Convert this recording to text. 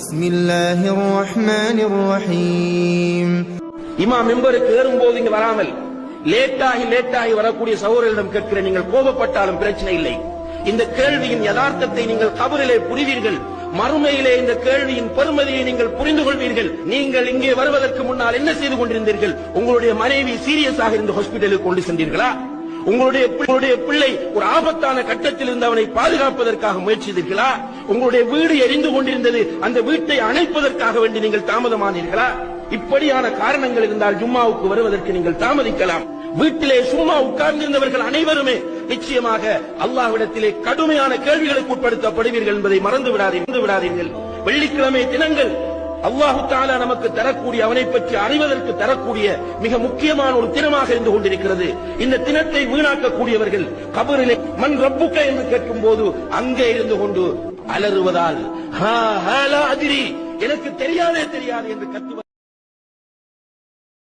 بسم الله الرحمن الرحيم இமா மெம்பருக்கு ஏறும்போது இங்க வராமல் லேட்டாகி லேட்டாகி வரக்கூடிய சகோதரர்களிடம் கேட்கிற நீங்கள் கோபப்பட்டாலும் பிரச்சனை இல்லை இந்த கேள்வியின் யதார்த்தத்தை நீங்கள் கபரிலே புரிவீர்கள் மறுமையிலே இந்த கேள்வியின் பெருமதியை நீங்கள் புரிந்து கொள்வீர்கள் நீங்கள் இங்கே வருவதற்கு முன்னால் என்ன செய்து கொண்டிருந்தீர்கள் உங்களுடைய மனைவி சீரியஸாக இருந்த ஹாஸ்பிட்டலுக்கு கொண்டு சென்றீர்களா உங்களுடைய உங்களுடைய பிள்ளை ஒரு ஆபத்தான கட்டத்தில் இருந்து அவனை பாதுகாப்பதற்காக முயற்சித்தீர்களா உங்களுடைய வீடு எரிந்து கொண்டிருந்தது அந்த வீட்டை அணைப்பதற்காக வேண்டி நீங்கள் தாமதமானீர்களா? இப்படியான காரணங்கள் இருந்தால் ஜும்மாவுக்கு வருவதற்கு நீங்கள் தாமதிக்கலாம். வீட்டிலே சும்மா உட்கார்ந்திருந்தவர்கள் அனைவருமே நிச்சயமாக அல்லாஹ்விடத்திலே கடுமையான கேள்விகளுக்கு உட்படுத்தப்படுவீர்கள் என்பதை மறந்து விடாதீர்கள் விடாதீர்கள். வெள்ளிக்கிழமை தினங்கள் அல்லாஹு தாலா நமக்கு தரக்கூடிய அவனை பற்றி அறிவதற்கு தரக்கூடிய மிக முக்கியமான ஒரு தினமாக இருந்து கொண்டிருக்கிறது. இந்த தினத்தை வீணாக்கக்கூடியவர்கள் கபரிலே மண் ரப்புக்க? என்று கேட்கும் போது அங்கே இருந்து கொண்டு அலறுவதால் "ஹா, அதிரி எனக்கு தெரியாதே தெரியாது என்று கத்துவ